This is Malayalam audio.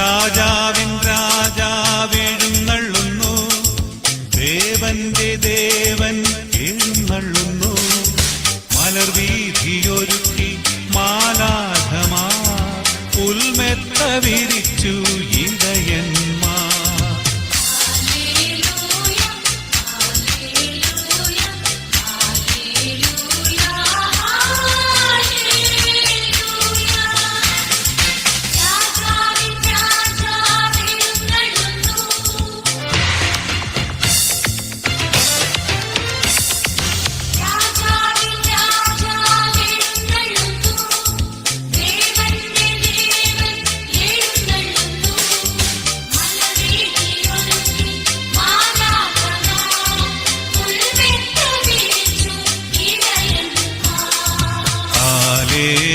രാജാവിൻ രാജാവെഴുന്നള്ളുന്നു ദേവന്റെ ദേവൻ എഴുന്നള്ളുന്നു മലർവീതിയൊരുക്കി മാലാഘമാ പുൽമെത്ത വിരിച്ചു ഇടയന്മാർ Yeah.